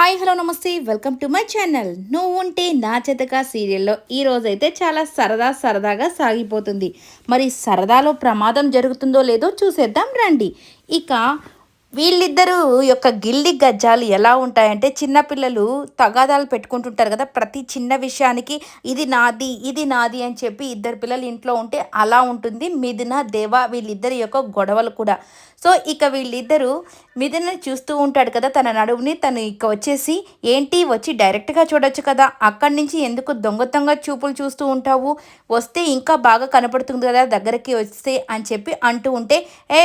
Hi hello నమస్తే. Welcome to my channel. నువ్వు ఉంటే నా చేతగా సీరియల్లో ఈ రోజైతే చాలా సరదా సరదాగా సాగిపోతుంది. మరి సరదాలో ప్రమాదం జరుగుతుందో లేదో చూసేద్దాం రండి. ఇక వీళ్ళిద్దరూ యొక్క గిల్లి గజ్జాలు ఎలా ఉంటాయంటే చిన్నపిల్లలు తగాదాలు పెట్టుకుంటుంటారు కదా ప్రతి చిన్న విషయానికి ఇది నాది ఇది నాది అని చెప్పి ఇద్దరు పిల్లలు ఇంట్లో ఉంటే అలా ఉంటుంది. మిథున దేవ వీళ్ళిద్దరి యొక్క గొడవలు కూడా. సో ఇక వీళ్ళిద్దరూ మిథున చూస్తూ ఉంటాడు కదా తన నడువుని తను ఇక వచ్చేసి ఏంటి వచ్చి డైరెక్ట్గా చూడొచ్చు కదా అక్కడి నుంచి ఎందుకు దొంగతంగా చూపులు చూస్తూ ఉంటావు వస్తే ఇంకా బాగా కనపడుతుంది కదా దగ్గరికి వస్తే అని చెప్పి అంటూ ఉంటే ఏ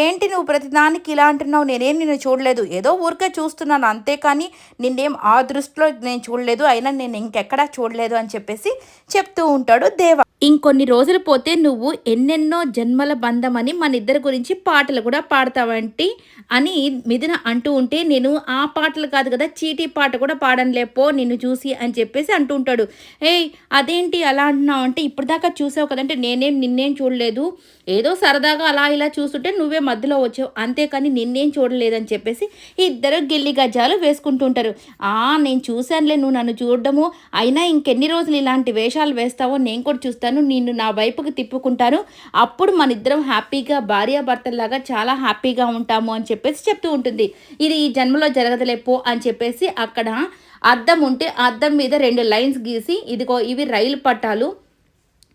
ఏంటి నువ్వు ప్రతిదానికి ఇలా అంటున్నావు నేనేం నిన్ను చూడలేదు ఏదో ఊరికే చూస్తున్నాను అంతేకాని నిన్నేం ఆ దృష్టిలో నేను చూడలేదు అయినా నేను ఇంకెక్కడా చూడలేదు అని చెప్పేసి చెప్తూ ఉంటాడు దేవ. ఇంకొన్ని రోజులు పోతే నువ్వు ఎన్నెన్నో జన్మల బంధమని మన ఇద్దరి గురించి పాటలు కూడా పాడతావంటి అని మిథున అంటూ ఉంటే నేను ఆ పాటలు కాదు కదా చీటీ పాట కూడా పాడనులేపో నిన్ను చూసి అని చెప్పేసి అంటూ ఉంటాడు. ఏయ్ అదేంటి అలా అంటున్నావు? అంటే ఇప్పటిదాకా చూసావు కదంటే నేనేం నిన్నేం చూడలేదు. ఏదో సరదాగా అలా ఇలా చూస్తుంటే నువ్వే మధ్యలో వచ్చావు. అంతేకాని నిన్నేం చూడలేదని చెప్పేసి ఇద్దరు గిల్లి గజ్జాలు వేసుకుంటూ ఉంటారు. ఆ నేను చూశానులే నువ్వు నన్ను చూడడము. అయినా ఇంకెన్ని రోజులు ఇలాంటి వేషాలు వేస్తావో నేను కూడా చూస్తాను నిన్ను నా వైపుకి తిప్పుకుంటాను. అప్పుడు మన ఇద్దరం హ్యాపీగా భార్యాభర్తల్లాగా చాలా హ్యాపీగా ఉంటాము అని చెప్పేసి చెప్తూ ఉంటుంది. ఇది ఈ జన్మలో జరగదలేపో అని చెప్పేసి అక్కడ అద్దం ఉంటే అద్దం మీద రెండు లైన్స్ గీసి ఇదిగో ఇవి రైలు పట్టాలు.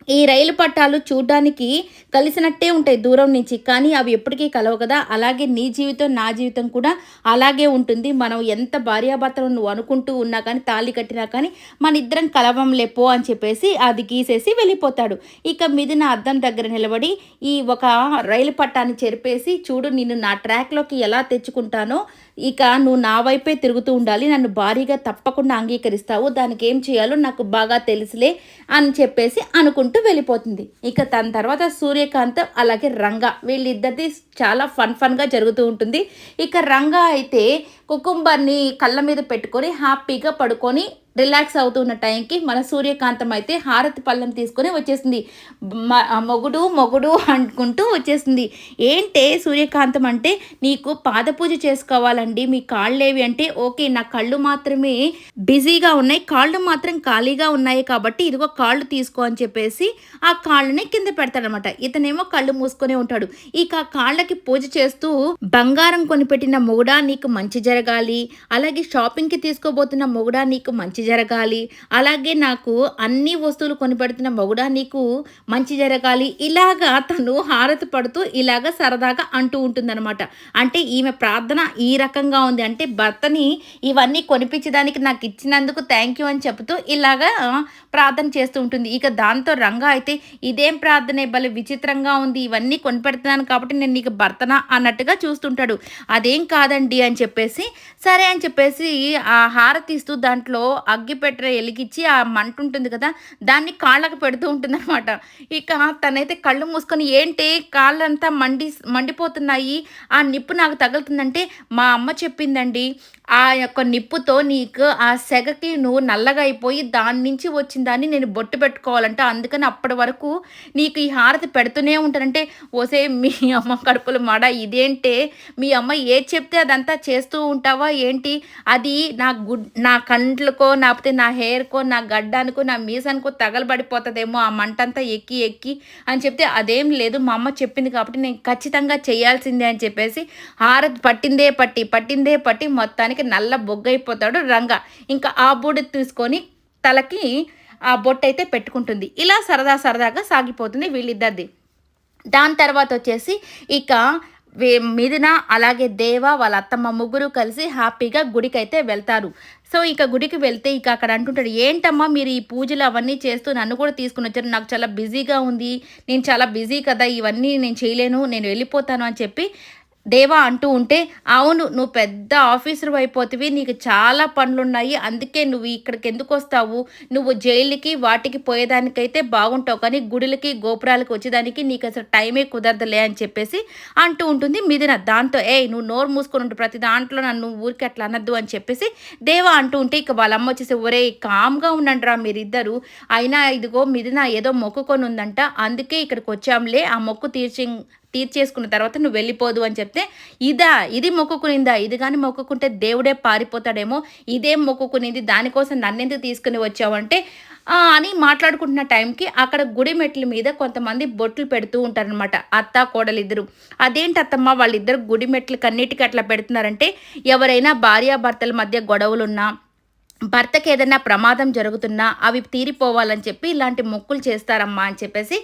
ఈ రైలు పట్టాలు చూడడానికి కలిసినట్టే ఉంటాయి దూరం నుంచి కానీ అవి ఎప్పటికీ కలవు కదా. అలాగే నీ జీవితం నా జీవితం కూడా అలాగే ఉంటుంది. మనం ఎంత భార్యాభర్తలు నువ్వు అనుకుంటూ ఉన్నా కానీ తాళి కట్టినా కానీ మన ఇద్దరం కలవం లేపో అని చెప్పేసి అది గీసేసి వెళ్ళిపోతాడు. ఇక మిదిన అద్దం దగ్గర నిలబడి ఈ ఒక రైలు పట్టాన్ని చెరిపేసి చూడు నిన్ను నా ట్రాక్లోకి ఎలా తెచ్చుకుంటానో ఇక నువ్వు నా వైపే తిరుగుతూ ఉండాలి. నన్ను భారీగా తప్పకుండా అంగీకరిస్తావు. దానికి ఏం చేయాలో నాకు బాగా తెలుసులే అని చెప్పేసి అనుకుంటూ వెళ్ళిపోతుంది. ఇక తన తర్వాత సూర్యకాంత్ అలాగే రంగ వీళ్ళిద్దరిది చాలా ఫన్ ఫన్గా జరుగుతూ ఉంటుంది. ఇక రంగ అయితే కుకుంబర్ని కళ్ళ మీద పెట్టుకొని హ్యాపీగా పడుకొని రిలాక్స్ అవుతున్న టైంకి మన సూర్యకాంతం అయితే హారతి పళ్ళం తీసుకొని వచ్చేసింది. మొగుడు మొగుడు అనుకుంటూ వచ్చేసింది. ఏంటే సూర్యకాంతం అంటే నీకు పాదపూజ చేసుకోవాలండి మీ కాళ్ళేవి అంటే ఓకే నా కళ్ళు మాత్రమే బిజీగా ఉన్నాయి కాళ్ళు మాత్రం ఖాళీగా ఉన్నాయి కాబట్టి ఇదిగో కాళ్ళు తీసుకో అని చెప్పేసి ఆ కాళ్ళని కింద పెడతాడనమాట. ఇతనేమో కళ్ళు మూసుకొని ఉంటాడు. ఇక ఆ కాళ్ళకి పూజ చేస్తూ బంగారం కొనిపెట్టిన మొగుడా నీకు మంచి జరగాలి అలాగే షాపింగ్కి తీసుకోబోతున్న మొగుడా నీకు మంచి జరగాలి. అలాగే నాకు అన్ని వస్తువులు కొనిపెడుతున్న మగుడా నీకు మంచి జరగాలి. ఇలాగా తను హారతి పడుతూ ఇలాగ సరదాగా అంటూ ఉంటుందన్నమాట. అంటే ఈమె ప్రార్థన ఈ రకంగా ఉంది. అంటే భర్తని ఇవన్నీ కొనిపించడానికి నాకు ఇచ్చినందుకు థ్యాంక్ యూ అని చెబుతూ ఇలాగా ప్రార్థన చేస్తూ ఉంటుంది. ఇక దాంతో రంగా అయితే ఇదేం ప్రార్థనే? భలే విచిత్రంగా ఉంది. ఇవన్నీ కొనిపెడుతున్నాను కాబట్టి నేను నీకు భర్తన అన్నట్టుగా చూస్తుంటాడు. అదేం కాదండి అని చెప్పేసి సరే అని చెప్పేసి ఆ హారతి ఇస్తూ దాంట్లో అగ్గిపెట్టె ఎలిగిచ్చి ఆ మంట ఉంటుంది కదా దాన్ని కాళ్ళకు పెడుతూ ఉంటుంది అనమాట ఇక తనైతే కళ్ళు మూసుకొని ఏంటి కాళ్ళంతా మండి మండిపోతున్నాయి ఆ నిప్పు నాకు తగులుతుందంటే మా అమ్మ చెప్పిందండి. ఆ యొక్క నిప్పుతో నీకు ఆ సెగకి నువ్వు నల్లగా అయిపోయి దాని నుంచి వచ్చిన దాన్ని నేను బొట్టు పెట్టుకోవాలంట. అందుకని అప్పటి వరకు నీకు ఈ హారతి పెడుతూనే ఉంటానంటే ఓసే మీ అమ్మ కడుపులు మాడ ఇదేంటే? మీ అమ్మ ఏది చెప్తే అదంతా చేస్తూ ఉంటావా? ఏంటి? అది నా గుడ్ నా కంట్లకో లేకపోతే నా హెయిర్కో నా గడ్డానికో నా మీసానికో తగలబడిపోతుందేమో ఆ మంటంతా ఎక్కి ఎక్కి అని చెప్తే అదేం లేదు మా అమ్మ చెప్పింది కాబట్టి నేను ఖచ్చితంగా చేయాల్సిందే అని చెప్పేసి హారతి పట్టిందే పట్టి పట్టిందే పట్టి మొత్తానికి నల్ల బొగ్గైపోతాడు రంగ. ఇంకా ఆ బూడి తీసుకొని తలకి ఆ బొట్టు అయితే పెట్టుకుంటుంది. ఇలా సరదా సరదాగా సాగిపోతుంది వీళ్ళిద్దరిది. దాని తర్వాత వచ్చేసి ఇక మిథున అలాగే దేవ వాళ్ళ అత్తమ్మ ముగ్గురు కలిసి హ్యాపీగా గుడికి అయితే వెళ్తారు. సో ఇక గుడికి వెళ్తే ఇక అక్కడ అంటుంటాడు ఏంటమ్మా మీరు ఈ పూజలు అవన్నీ చేస్తూ నన్ను కూడా తీసుకుని వచ్చారు? నాకు చాలా బిజీగా ఉంది. నేను చాలా బిజీ కదా. ఇవన్నీ నేను చేయలేను. నేను వెళ్ళిపోతాను అని చెప్పి దేవా అంటూ ఉంటే అవును నువ్వు పెద్ద ఆఫీసర్ అయిపోతివి నీకు చాలా పనులున్నాయి అందుకే నువ్వు ఇక్కడికి ఎందుకు వస్తావు? నువ్వు జైలుకి వాటికి పోయేదానికైతే బాగుంటావు కానీ గుడులకి గోపురాలకి వచ్చేదానికి నీకు అసలు టైమే కుదరదులే అని చెప్పేసి అంటూ ఉంటుంది మిదిన దాంతో ఏ నువ్వు నోరు మూసుకొని ఉంటు ప్రతి దాంట్లో నన్ను ఊరికి అట్లా అనద్దు అని చెప్పేసి దేవా అంటూ ఉంటే ఇక వాళ్ళమ్మ వచ్చేసి ఒరే కామ్గా ఉండండి రా మీరిద్దరు. అయినా ఇదిగో మిదిన ఏదో మొక్కుకొని ఉందంట అందుకే ఇక్కడికి వచ్చాంలే ఆ మొక్కు తీర్చి తీర్చేసుకున్న తర్వాత నువ్వు వెళ్ళిపోదు అని చెప్తే ఇదా ఇది మొక్కుకునిందా? ఇది కానీ మొక్కుకుంటే దేవుడే పారిపోతాడేమో. ఇదేం మొక్కుకునింది? దానికోసం నన్నెందుకు తీసుకుని వచ్చావంటే అని మాట్లాడుకుంటున్న టైంకి అక్కడ గుడి మెట్ల మీద కొంతమంది బొట్లు పెడుతూ ఉంటారనమాట అత్త కోడలిద్దరు. అదేంటి అత్తమ్మ వాళ్ళిద్దరు గుడి మెట్లు కన్నిటికి అట్లా పెడుతున్నారంటే ఎవరైనా భార్యాభర్తల మధ్య గొడవలున్నా భర్తకి ఏదైనా ప్రమాదం జరుగుతున్నా అవి తీరిపోవాలని చెప్పి ఇలాంటి మొక్కులు చేస్తారమ్మా అని చెప్పేసి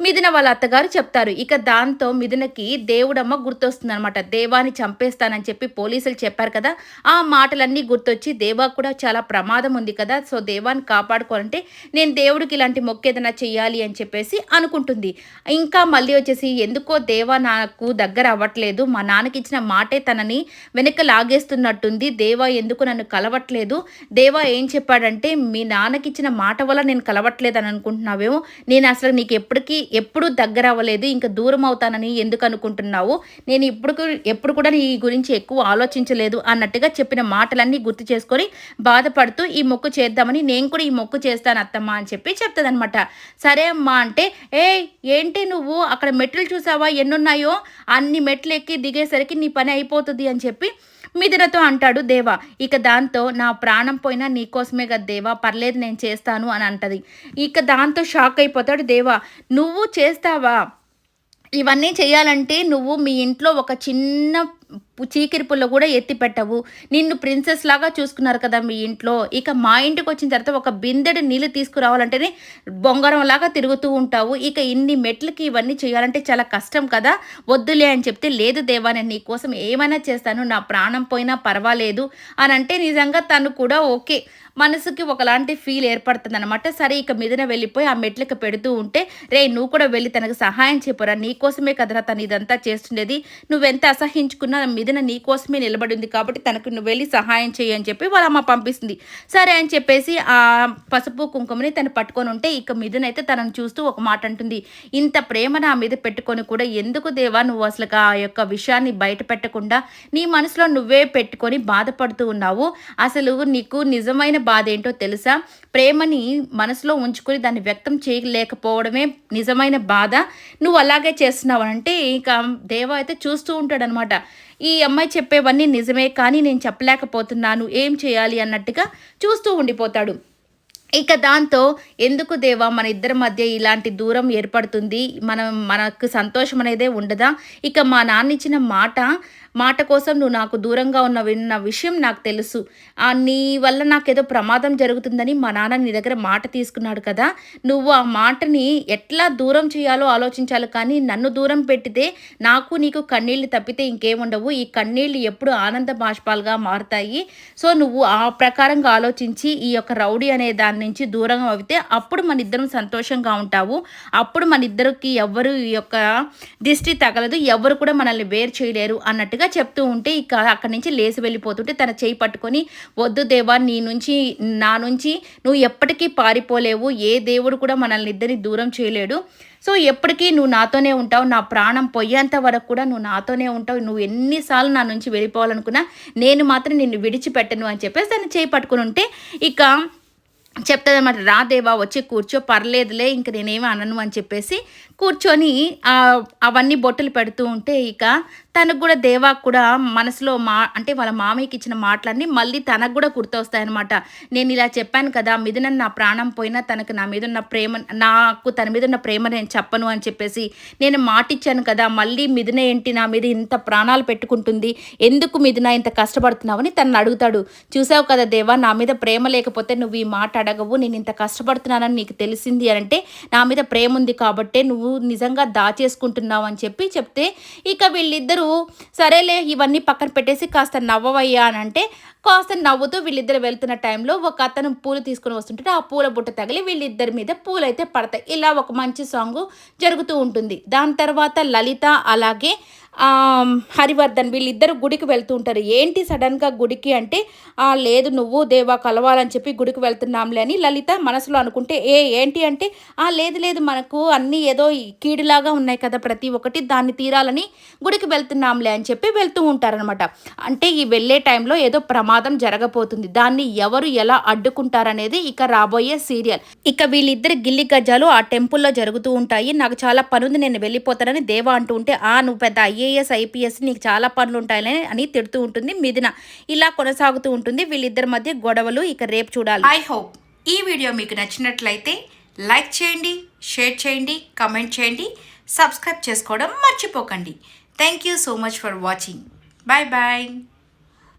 మిథున వాళ్ళ అత్తగారు చెప్తారు. ఇక దాంతో మిథునకి దేవుడమ్మ గుర్తొస్తుంది అనమాట దేవాని చంపేస్తానని చెప్పి పోలీసులు చెప్పారు కదా ఆ మాటలన్నీ గుర్తొచ్చి దేవా కూడా చాలా ప్రమాదం ఉంది కదా సో దేవాన్ని కాపాడుకోవాలంటే నేను దేవుడికి ఇలాంటి మొక్క ఏదైనా చెయ్యాలి అని చెప్పేసి అనుకుంటుంది. ఇంకా మళ్ళీ వచ్చేసి ఎందుకో దేవా నాకు దగ్గర అవ్వట్లేదు మా నాన్నకి ఇచ్చిన మాటే తనని వెనక లాగేస్తున్నట్టుంది దేవా ఎందుకు నన్ను కలవట్లేదు దేవా ఏం చెప్పాడంటే మీ నాన్నకి ఇచ్చిన మాట వల్ల నేను కలవట్లేదు అని అనుకుంటున్నావేమో నేను అసలు నీకు ఎప్పటికీ ఎప్పుడు దగ్గర అవ్వలేదు ఇంకా దూరం అవుతానని ఎందుకు అనుకుంటున్నావు? నేను ఇప్పుడు ఎప్పుడు కూడా నీ గురించి ఎక్కువ ఆలోచించలేదు అన్నట్టుగా చెప్పిన మాటలన్నీ గుర్తు చేసుకొని బాధపడుతూ ఈ మొక్కు చేద్దామని నేను కూడా ఈ మొక్కు చేస్తాను అత్తమ్మ అని చెప్పి చెప్తుందనమాట సరే అమ్మా అంటే ఏ ఏంటి నువ్వు? అక్కడ మెట్లు చూసావా? ఎన్నున్నాయో? అన్ని మెట్లు ఎక్కి దిగేసరికి నీ పని అయిపోతుంది అని చెప్పి మిథునతో అంటాడు దేవా ఇక దాంతో నా ప్రాణం పోయినా నీకోసమే కదా దేవా పర్లేదు నేను చేస్తాను అని అంటది. ఇక దాంతో షాక్ అయిపోతాడు దేవా నువ్వు చేస్తావా? ఇవన్నీ చేయాలంటే నువ్వు మీ ఇంట్లో ఒక చిన్న చీకిరి పుల్ల కూడా ఎత్తి పెట్టవు. నిన్ను ప్రిన్సెస్ లాగా చూసుకున్నారు కదా మీ ఇంట్లో. ఇక మా ఇంటికి వచ్చిన తర్వాత ఒక బిందెడు నీళ్ళు తీసుకురావాలంటేనే బొంగరం లాగా తిరుగుతూ ఉంటావు. ఇక ఇన్ని మెట్లకి ఇవన్నీ చేయాలంటే చాలా కష్టం కదా. వద్దులే అని చెప్తే లేదు దేవా నేను నీకోసం ఏమైనా చేస్తాను. నా ప్రాణం పోయినా పర్వాలేదు. అని అంటే నిజంగా తను కూడా ఓకే. మనసుకి ఒకలాంటి ఫీల్ ఏర్పడుతుంది అనమాట సరే ఇక మీదన వెళ్ళిపోయి ఆ మెట్లకు పెడుతూ ఉంటే రే నువ్వు కూడా వెళ్ళి తనకు సహాయం చెప్పరా. నీకోసమే కదరా తను ఇదంతా చేస్తుండేది. నువ్వెంత అసహించుకున్నా మీదన నీకోసమే నిలబడింది కాబట్టి తనకు నువ్వు వెళ్ళి సహాయం చేయి అని చెప్పి వాళ్ళ అమ్మ పంపిస్తుంది. సరే అని చెప్పేసి ఆ పసుపు కుంకుమని తను పట్టుకొని ఉంటే ఇక మీదనైతే తనను చూస్తూ ఒక మాట అంటుంది. ఇంత ప్రేమ నా మీద పెట్టుకొని కూడా ఎందుకు దేవా నువ్వు అసలు ఆ యొక్క విషయాన్ని బయట పెట్టకుండా నీ మనసులో నువ్వే పెట్టుకొని బాధపడుతూ ఉన్నావు? అసలు నీకు నిజమైన బాధ ఏంటో తెలుసా? ప్రేమని మనసులో ఉంచుకొని దాన్ని వ్యక్తం చేయలేకపోవడమే నిజమైన బాధ. నువ్వు అలాగే చేస్తున్నావు అంటే ఇక దేవ అయితే చూస్తూ ఉంటాడనమాట. ఈ అమ్మాయి చెప్పేవన్నీ నిజమే కానీ నేను చెప్పలేకపోతున్నాను ఏం చేయాలి అన్నట్టుగా చూస్తూ ఉండిపోతాడు. ఇక దాంతో ఎందుకు దేవా మన ఇద్దరి మధ్య ఇలాంటి దూరం ఏర్పడుతుంది? మనం మనకు సంతోషం అనేదే ఉండదా? ఇక మా నాన్న ఇచ్చిన మాట మాట కోసం నువ్వు నాకు దూరంగా ఉన్న విన్న విషయం నాకు తెలుసు. నీ వల్ల నాకేదో ప్రమాదం జరుగుతుందని మా నాన్న నీ దగ్గర మాట తీసుకున్నాడు కదా? నువ్వు ఆ మాటని ఎట్లా దూరం చేయాలో ఆలోచించాలి కానీ నన్ను దూరం పెట్టితే నాకు నీకు కన్నీళ్ళు తప్పితే ఇంకేముండవు. ఈ కన్నీళ్ళు ఎప్పుడు ఆనంద బాష్పాలుగా మారుతాయి. సో నువ్వు ఆ ప్రకారంగా ఆలోచించి ఈ యొక్క రౌడీ అనే దాని నుంచి దూరంగా అవితే అప్పుడు మన ఇద్దరం సంతోషంగా ఉంటావు. అప్పుడు మన ఇద్దరికి ఎవ్వరు ఈ యొక్క దిష్టి తగలదు. ఎవరు కూడా మనల్ని వేరు చేయలేరు అన్నట్టుగా చెప్తూ ఉంటే ఇక అక్కడి నుంచి లేచి వెళ్ళిపోతుంటే తన చేయి పట్టుకొని వద్దు దేవా నీ నుంచి నా నుంచి నువ్వు ఎప్పటికీ పారిపోలేవు. ఏ దేవుడు కూడా మనల్ని ఇద్దరిని దూరం చేయలేడు. సో ఎప్పటికీ నువ్వు నాతోనే ఉంటావు. నా ప్రాణం పోయేంత వరకు కూడా నువ్వు నాతోనే ఉంటావు. నువ్వు ఎన్నిసార్లు నా నుంచి వెళ్ళిపోవాలనుకున్నా నేను మాత్రం నిన్ను విడిచిపెట్టను అని చెప్పేసి దాన్ని చేయి పట్టుకుని ఉంటే ఇక చెప్తుందన్నమాట రాదేవా వచ్చి కూర్చో పర్లేదులే ఇంక నేనేమి అనను అని చెప్పేసి కూర్చొని అవన్నీ బొట్టలు పెడుతూ ఉంటే ఇక తనకు కూడా దేవా కూడా మనసులో మా అంటే వాళ్ళ మామయ్యకి ఇచ్చిన మాటలన్నీ మళ్ళీ తనకు కూడా గుర్తొస్తాయన్నమాట. నేను ఇలా చెప్పాను కదా మిథున నా ప్రాణం పోయినా తనకు నా మీద ఉన్న ప్రేమ నాకు తన మీద ఉన్న ప్రేమ నేను చెప్పను అని చెప్పేసి నేను మాటిచ్చాను కదా మళ్ళీ మిథున ఏంటి నా మీద ఇంత ప్రాణాలు పెట్టుకుంటుంది ఎందుకు మిథున ఇంత కష్టపడుతున్నావని తనను అడుగుతాడు. చూసావు కదా దేవా నా మీద ప్రేమ లేకపోతే నువ్వు ఈ మాట అడగవు నేను ఇంత కష్టపడుతున్నానని నీకు తెలిసింది అని అంటే నా మీద ప్రేమ ఉంది కాబట్టే నువ్వు నిజంగా దాచేసుకుంటున్నావు అని చెప్పి చెప్తే ఇక వీళ్ళిద్దరూ సరేలే ఇవన్నీ పక్కన పెట్టేసి కాస్త నవ్వవయ్యా అని అంటే కాస్త నవ్వుతూ వీళ్ళిద్దరు వెళ్తున్న టైంలో ఒక అతను పూలు తీసుకుని వస్తుంటే ఆ పూల బుట్ట తగిలి వీళ్ళిద్దరి మీద పూలు అయితే పడతాయి. ఇలా ఒక మంచి సాంగ్ జరుగుతూ ఉంటుంది. దాని తర్వాత లలిత అలాగే హరివర్ధన్ వీళ్ళిద్దరు గుడికి వెళ్తూ ఉంటారు. ఏంటి సడన్గా గుడికి అంటే లేదు నువ్వు దేవా కలవాలని చెప్పి గుడికి వెళ్తున్నాంలే అని లలిత మనసులో అనుకుంటే ఏ ఏంటి అంటే "ఆ, లేదు లేదు మనకు అన్నీ ఏదో కీడులాగా ఉన్నాయి కదా ప్రతి ఒక్కటి దాన్ని తీరాలని గుడికి వెళ్తున్నాంలే అని చెప్పి వెళ్తూ ఉంటారనమాట అంటే ఈ వెళ్ళే టైంలో ఏదో ప్రమాదం జరగబోతుంది. దాన్ని ఎవరు ఎలా అడ్డుకుంటారనేది ఇక రాబోయే సీరియల్. ఇక వీళ్ళిద్దరు గిల్లి గజ్జాలు ఆ టెంపుల్లో జరుగుతూ ఉంటాయి. నాకు చాలా పనుంది నేను వెళ్ళిపోతానని దేవా అంటూ ఉంటే ఆ నువ్వు పెద్ద ఐఏఎస్ ఐపీఎస్ నీకు చాలా పనులు ఉంటాయని అని తిడుతూ ఉంటుంది మిథున. ఇలా కొనసాగుతూ ఉంటుంది. వీళ్ళిద్దరి మధ్య గొడవలు ఇక రేపు చూడాలి. ఐ హోప్ ఈ వీడియో మీకు నచ్చినట్లయితే లైక్ చేయండి షేర్ చేయండి కమెంట్ చేయండి సబ్స్క్రైబ్ చేసుకోవడం మర్చిపోకండి. Thank you so much for watching bye bye